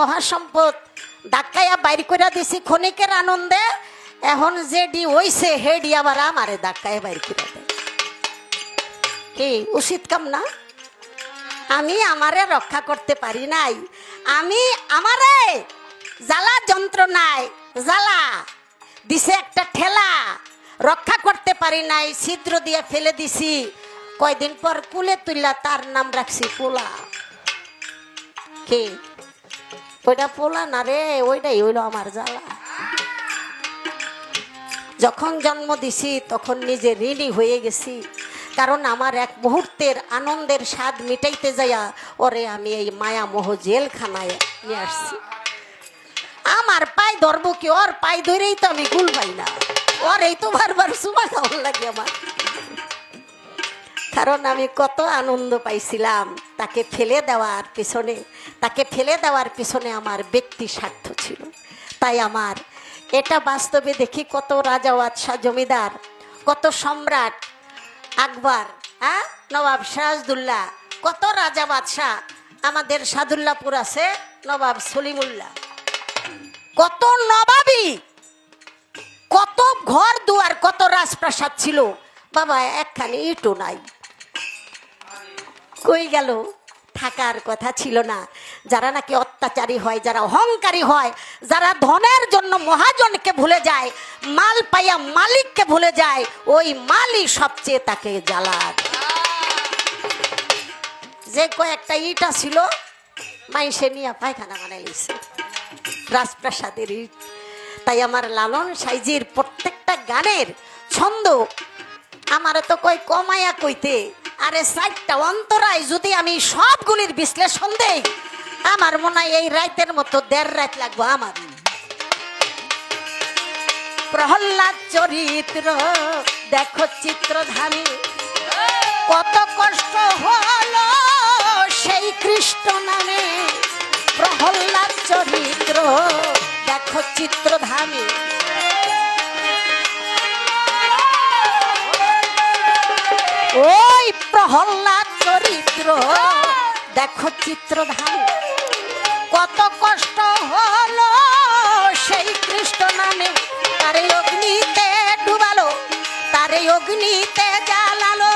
মহাসম্পদ। ধাক্কাইয়া বাইর করে দিছি ক্ষণিকের আনন্দে এখন যে ডি হইছে, হেডি আবার আমারে ধাক্কায় বাইর করে দেয়। কি, উচিত কাম না? আমি আমারে রক্ষা করতে পারি নাই। আমি আমারে জ্বালা যন্ত্রণায় জ্বালা দিছে একটা ঠেলা। রক্ষা করতে পারি নাই, ছিদ্র দিয়ে ফেলে দিছি। কয়দিন পর কুলে তুললা তার নাম রাখছি পোলা কি ওইটা পোলা না রে, ওইটাই হইল আমার জ্বালা। যখন জন্ম দিছি, তখন নিজে ঋণী হয়ে গেছি। কারণ আমার এক মুহূর্তের আনন্দের স্বাদ মিটাইতে যাইয়া, ওরে আমি এই মায়া মোহ জেলখানায় নিয়ে আসছি। আমার পায়ে ধরবো কি, ওর পায়ে ধরেই তো আমি গুল পাই না। ওর এই তো বারবার সুমা খাওয়ার লাগে আমার। কারণ আমি কত আনন্দ পাইছিলাম। তাকে ফেলে দেওয়ার পিছনে, তাকে ফেলে দেওয়ার পিছনে আমার ব্যক্তি স্বার্থ ছিল। তাই আমার এটা বাস্তবে দেখি কত রাজা, বাদশাহ, জমিদার, কত সম্রাট, আকবর হ্যাঁ? নবাব সিরাজদুল্লাহ, কত রাজা, বাদশাহ, আমাদের সাদুল্লাপুর আছে নবাব সলিমুল্লাহ। কত নবাবী, কত ঘর দুয়ার, কত রাজপ্রাসাদ ছিল। বাবা, একখানি ইটও নাই। কই গেল? থাকার কথা ছিল না। যারা নাকি অত্যাচারী হয়, যারা অহংকারী হয়, যারা ধনের জন্য মহাজনকে ভুলে যায়, মাল পাইয়া মালিককে ভুলে যায়, ওই মালই সবচেয়ে তাকে জ্বালার যে কয়েকটা ইটা ছিল মাইসে নিয়ে পায়খানা বানাই লিছে রাজপ্রাসাদের ইট। তাই আমার লালন সাইজির প্রত্যেকটা গানের ছন্দ আমার তো কই কমায়া কইতে। আরে চারটা অন্তরায় যদি আমি সবগুলির বিশ্লেষণ দেই, আমার মনে হয় এই রাইতের মতো দেড় রাত লাগবো আমার। প্রহ্লাদ চরিত্র, দেখো চিত্রধানী কত কষ্ট হলো সেই কৃষ্ণ নামে। প্রহ্লাদ চরিত্র, দেখো চিত্রধামী ওই প্রহ্লাদ চরিত্র। দেখো চিত্রধাম কত কষ্ট হলো সেই কৃষ্ণ নামে। তারে অগ্নিতে ডুবালো, তারে অগ্নিতে জ্বালালো।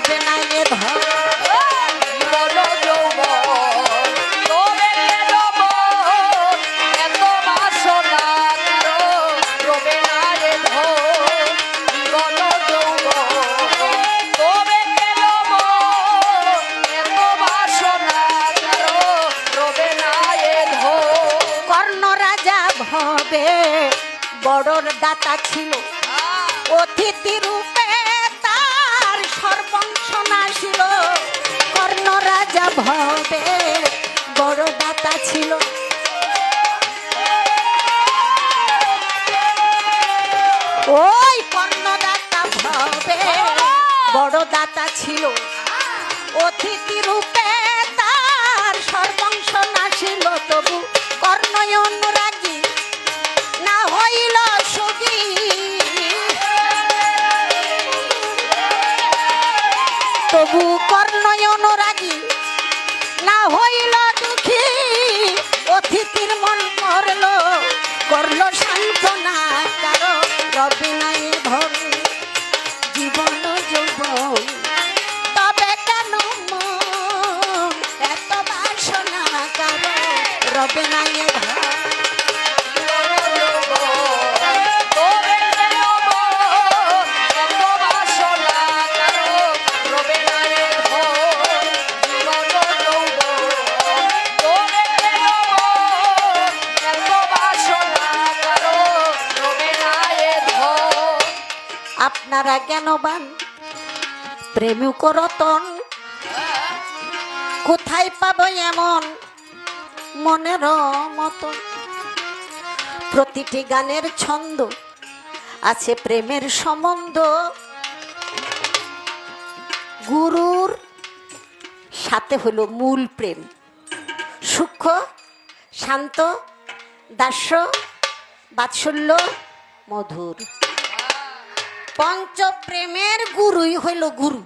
রবে না এ ভবে বড়র দাতা ছিল অতিথি ছিল। অতিথি রূপে তার সর্বংশ নাশিল, তবু কর্ণয় অনুরাগী না হইল সুখী। তবু কর্ণয় অনুরাগী না হইল দুঃখী। অতিথির মন করল আপনারা জ্ঞানবান প্রেমিক রতন কোথায় পাবো এমন মনের মতন? প্রতিটি গানের ছন্দ আছে প্রেমের সম্বন্ধ। গুরুর সাথে হলো মূল প্রেম। সূক্ষ্ম, শান্ত, দাস্য, বাৎসল্য, মধুর। পঞ্চপ্রেমের গুরুই হইল গুরু।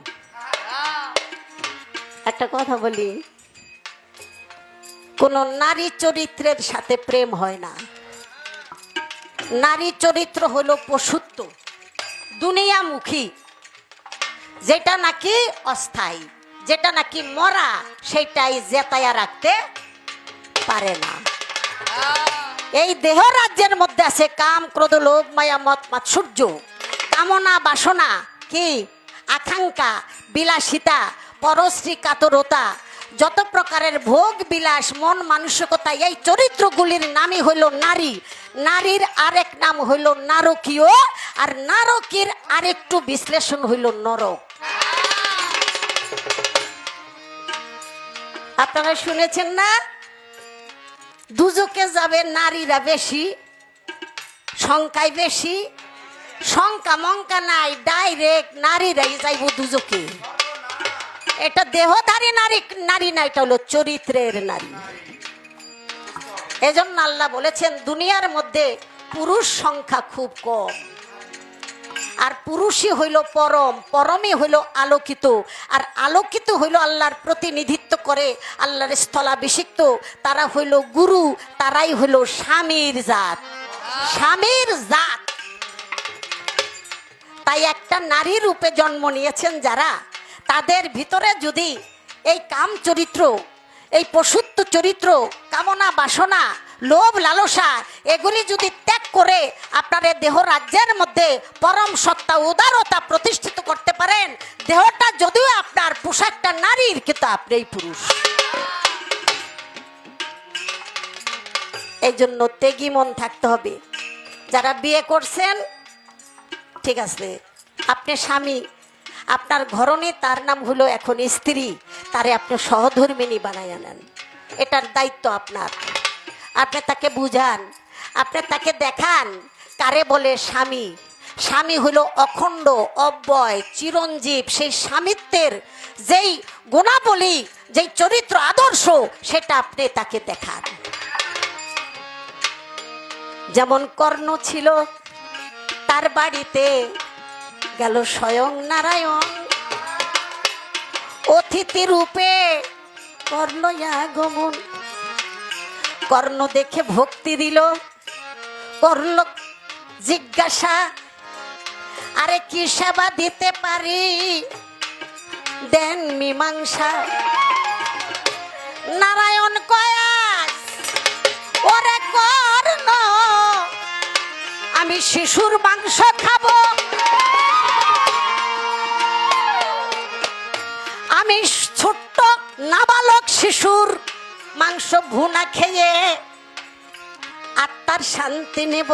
একটা কথা বলি, কোন নারী চরিত্রের সাথে প্রেম হয় না। নারী চরিত্র হলো পশুত্ব, দুনিয়ামুখী। যেটা নাকি অস্থায়ী, যেটা নাকি মরা সেটাই জেতায়া রাখতে পারে না। এই দেহ রাজ্যের মধ্যে আছে কাম, ক্রোধ, লোভ, মায়া মত মাৎসর্য কামনা বাসনা কি? আকাঙ্ক্ষা, বিলাসিতা, পরশ্রী কাতরতা, যত প্রকারের ভোগ, বিলাস, মন, মানসিকতা, এই চরিত্রগুলির নামই হইল নারী। নারীর আরেক নাম হইল নারকীয়, আর নারকীর আরেকটু বিশ্লেষণ হইল নরক। আপনারা শুনেছেন না? দুজকে যাবে নারীরা বেশি, সংখ্যায় বেশি সংখ্যা মঙ্কা নাই ডাইরেক্ট নারীরাই যাইব দুজকে। এটা দেহধারী নারী নারী না, এটা হলো চরিত্রের নারী। এজন্য আল্লাহ বলেছেন, দুনিয়ার মধ্যে পুরুষ সংখ্যা খুব কম। আর পুরুষই হইল পরম, পরমই হইল আলোকিত। আর আলোকিত হইল আল্লাহর প্রতিনিধিত্ব করে, আল্লাহর স্থলাভিষিক্ত। তারা হইল গুরু, তারাই হইল স্বামীর জাত। স্বামীর জাত। তাই একটা নারী রূপে জন্ম নিয়েছেন যারা। তাদের ভিতরে যদি এই কাম চরিত্র, এই পশুত্ব চরিত্র, কামনা বাসনা, লোভ লালসা, এগুলি যদি ত্যাগ করে আপনার দেহ রাজ্যের মধ্যে পরম সত্তা, উদারতা প্রতিষ্ঠিত করতে পারেন, দেহটা যদিও আপনার পোশাকটা নারীর, কিন্তু আপনি পুরুষ। এই জন্য ত্যাগী মন থাকতে হবে। যারা বিয়ে করছেন ঠিক আছে। আপনি স্বামী, আপনার ঘরনে তার নাম হলো এখন স্ত্রী, তারে আপনি সহধর্মিনী বানাইয়া নেন এটার দায়িত্ব আপনার। আপনি তাকে বুঝান, আপনি তাকে দেখান কারে বলে স্বামী। স্বামী হলো অখণ্ড, অব্যয়, চিরঞ্জীব, সেই স্বামিত্বের যেই গুণাবলী, যেই চরিত্র আদর্শ, সেটা আপনি তাকে দেখান। যেমন কর্ণ ছিল তার বাড়িতে গেল স্বয়ং নারায়ণ। অতিথি রূপে করল আগমন কর্ণ দেখে ভক্তি দিল। করল জিজ্ঞাসা, আরে কি সেবা দিতে পারি? দেন মীমাংসা, নারায়ণ কয়াস, ওরে কর্ণ, আমি শিশুর মাংস ভুনা খেয়ে আত্মার শান্তি নেব।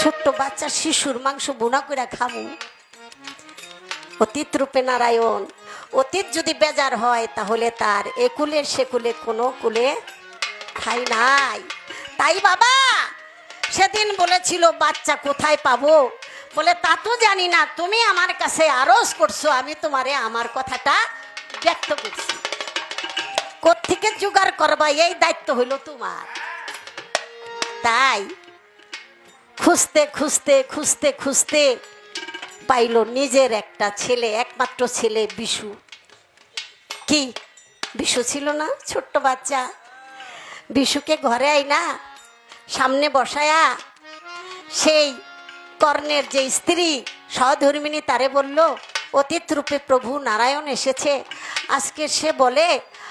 ছোট্ট বাচ্চা শিশুর মাংস ভুনা করে খাব অতীত রূপে নারায়ণ, অতীত যদি বেজার হয় তাহলে তার একুলের সেকুলে কোনো কুলে খাই নাই। তাই বাবা, সেদিন বলেছিল, বাচ্চা কোথায় পাবো? বলে, তা তো জানি না, তুমি আমার কাছে আরজ করছ, আমি তোমারে আমার কথাটা ব্যক্ত করছি। কোত্থেকে জোগাড় করবা? এই দায়িত্ব হইল তোমার। তাই খুঁজতে খুঁজতে খুঁজতে খুঁজতে পাইল নিজের একটা ছেলে, একমাত্র ছেলে বিশু। কি? বিশু ছিল না? ছোট্ট বাচ্চা। বিশুকে ঘরে আই না সামনে বসায়া সেই কর্ণের যে স্ত্রী, সহধর্মিনী, তারে বলল, অতীত রূপে প্রভু নারায়ণ এসেছে। আজকে সে বলে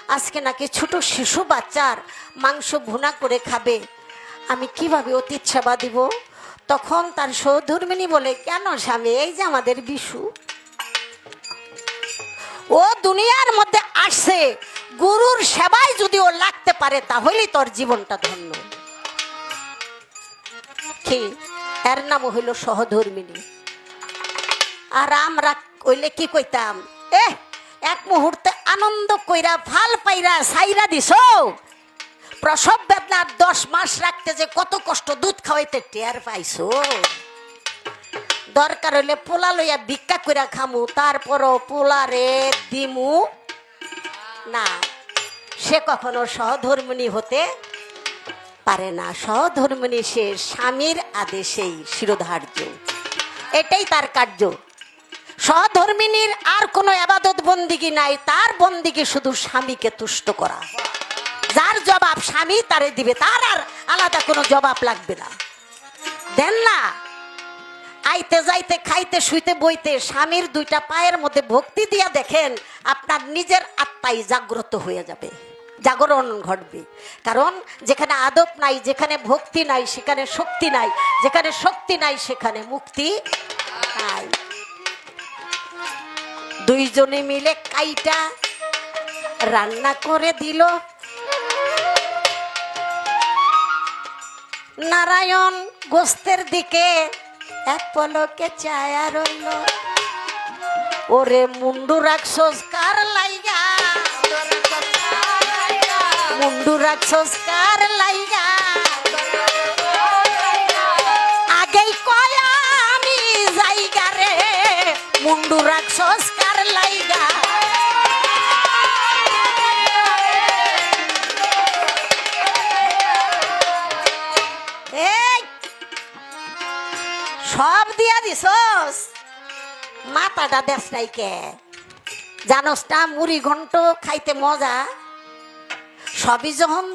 আজকে নাকি ছোট শিশু বাচ্চার মাংস ভুনা করে খাবে। আমি কীভাবে অতীত সেবা দিব? তখন তার সহধর্মিনী বলে, কেন স্বামী, এই যে আমাদের বিশু। ও দুনিয়ার মধ্যে আসছে। গুরুর সেবায় যদি ও লাগতে পারে, তাহলেই তোর জীবনটা ধন্য। কি? এর নাম হইল সহধর্মিনী। আর আমরা কইলে কি কইতাম? এ এক মুহূর্তে আনন্দ কইরা, ভালো পাইরা সাইরা দিস প্রসব বেদনার দশ মাস রাখতে যে কত কষ্ট দুধ খাওয়াইতে টের পাইছো? দরকার হইলে পোলা লইয়া ভিক্ষা কইরা খামু, তারপরও পোলারে দিমু না। সে কখনো সহধর্মিণী হতে পারে না। সহধর্মিণী সে স্বামীর আদেশেই শিরোধার্য। এটাই তার কার্য। সহধর্মিনীর আর কোনো আবাদত বন্দিগি নাই, তার বন্দিগি শুধু স্বামীকে তুষ্ট করা। যার জবাব স্বামী তারে দিবে, তার আর আলাদা কোনো জবাব লাগবে না। দেন না, আইতে যাইতে, খাইতে, শুইতে, বইতে স্বামীর দুইটা পায়ের মধ্যে ভক্তি দিয়া দেখেন আপনার নিজের আত্মাই জাগ্রত হয়ে যাবে, জাগরণ ঘটবে। কারণ যেখানে আদব নাই, যেখানে ভক্তি নাই, সেখানে শক্তি নাই, যেখানে শক্তি নাই, সেখানে মুক্তি দুইজনে মিলে কাইটা রান্না করে দিল। নারায়ণ গোস্তের দিকে এক পলকে চায়া রইল। ওরে মুন্ডু রাখছস কার লাইগা? মুন্ডু রাখছস কার লাইগা? আগেই কয়া আমি জায়গা রে। মুন্ডু রাখছস জানোস না মুড়ি ঘন্ট খাইতে মজা? সবই যখন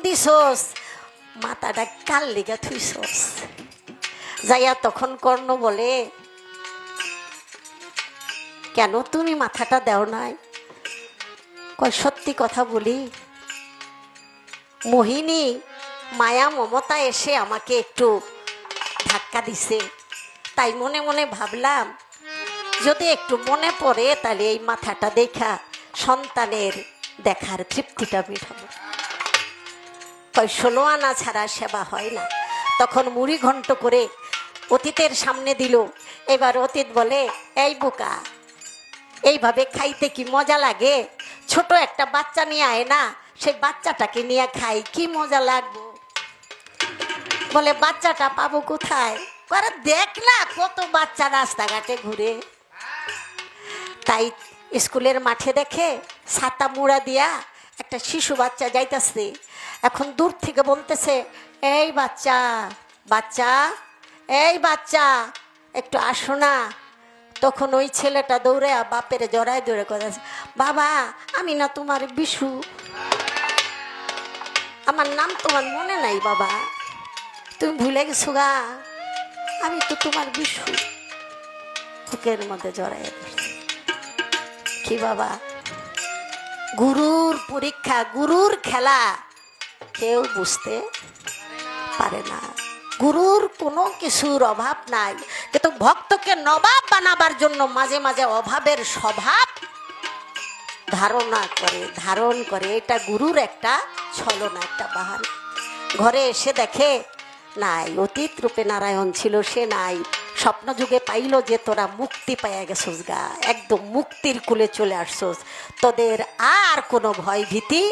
মাথাটা কাল যাইয়া তখন কর্ণ বলে, কেন তুমি মাথাটা দেও নাই? কয়, সত্যি কথা বলি, মোহিনী মায়া মমতা এসে আমাকে একটু ধাক্কা দিছে। তাই মনে মনে ভাবলাম যদি একটু মনে পড়ে, তাহলে এই মাথাটা দেখা সন্তানের দেখার তৃপ্তিটা মেটাবো। কয় ষোলো আনা ছাড়া সেবা হয় না। তখন মুড়ি ঘন্ট করে অতীতের সামনে দিল। এবার অতীত বলে, এই বোকা, এইভাবে খাইতে কি মজা লাগে? ছোট একটা বাচ্চা নিয়ে আয় না, সেই বাচ্চাটাকে নিয়ে খাই, কি মজা লাগবো? বলে, বাচ্চাটা পাবো কোথায়? দেখ না, কত বাচ্চা রাস্তাঘাটে ঘুরে। তাই স্কুলের মাঠে দেখে ছাতা মুড়া দিয়া একটা শিশু বাচ্চা যাইতাছে। এখন দূর থেকে বলতেছে, এই বাচ্চা বাচ্চা, এই বাচ্চা, একটু আসো না। তখন ওই ছেলেটা দৌড়ে বাপের জড়ায় দৌড়ে কথা বাবা, আমি না তোমার বিশু। আমার নাম তোমার মনে নাই, বাবা। তুমি ভুলে গেছো গা। আমি তো তোমার বিশু। বুকের মধ্যে জড়াই ধরছি। কি বাবা? গুরুর পরীক্ষা, গুরুর খেলা। কেউ বুঝতে পারে না। গুরুর কোনো কিছুর অভাব নাই। কিন্তু ভক্তকে নবাব বানাবার জন্য মাঝে মাঝে অভাবের স্বভাব ধারণা করে, ধারণ করে। এটা গুরুর একটা ছলনা, একটা বাহান। ঘরে এসে দেখে, নাই, অতীত রূপে নারায়ণ ছিল, সে নাই। স্বপ্ন যুগে পাইল যে তোরা মুক্তি পাইয়া গেছোস গা। একদম মুক্তির কুলে চলে আসছোস। তোদের আর কোনো ভয় ভীতি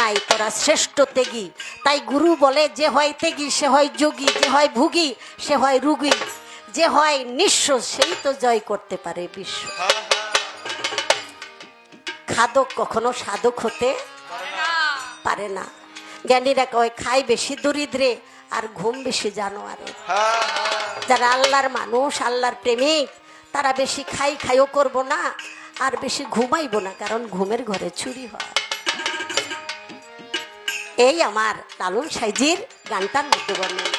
নাই, তোরা শ্রেষ্ঠ তেগি তাই গুরু বলে, যে হয় তেগি সে হয় যোগী, যে হয় ভুগি, সে হয় রুগী। যে হয় নিঃস্ব, সেই তো জয় করতে পারে বিশ্ব। খাদক কখনো সাধক হতে পারে না। জ্ঞানীরা কয় খাই বেশি দরিদ্রে আর ঘুম বেশি জানোয়ারে যারা আল্লাহর মানুষ, আল্লাহর প্রেমিক, তারা বেশি খাই খাইও করব না, আর বেশি ঘুমাইব না, কারণ ঘুমের ঘরে চুরি হয়। এই আমার লালন সাইজির গানটার মধ্যে বর্ণনা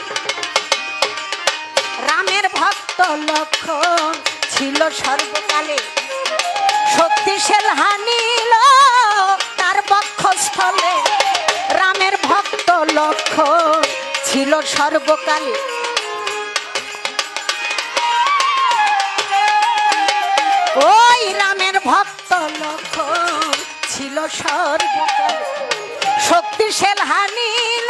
রামের ভক্ত লক্ষণ ছিল সর্বকালে। শক্তিশাল হানিল তার বক্ষস্থলে রামের ভক্ত লক্ষণ ছিল সর্বকালে। ওই রামের ভক্ত লক্ষ ছিল স্বর্গ। শক্তিশাল হানিল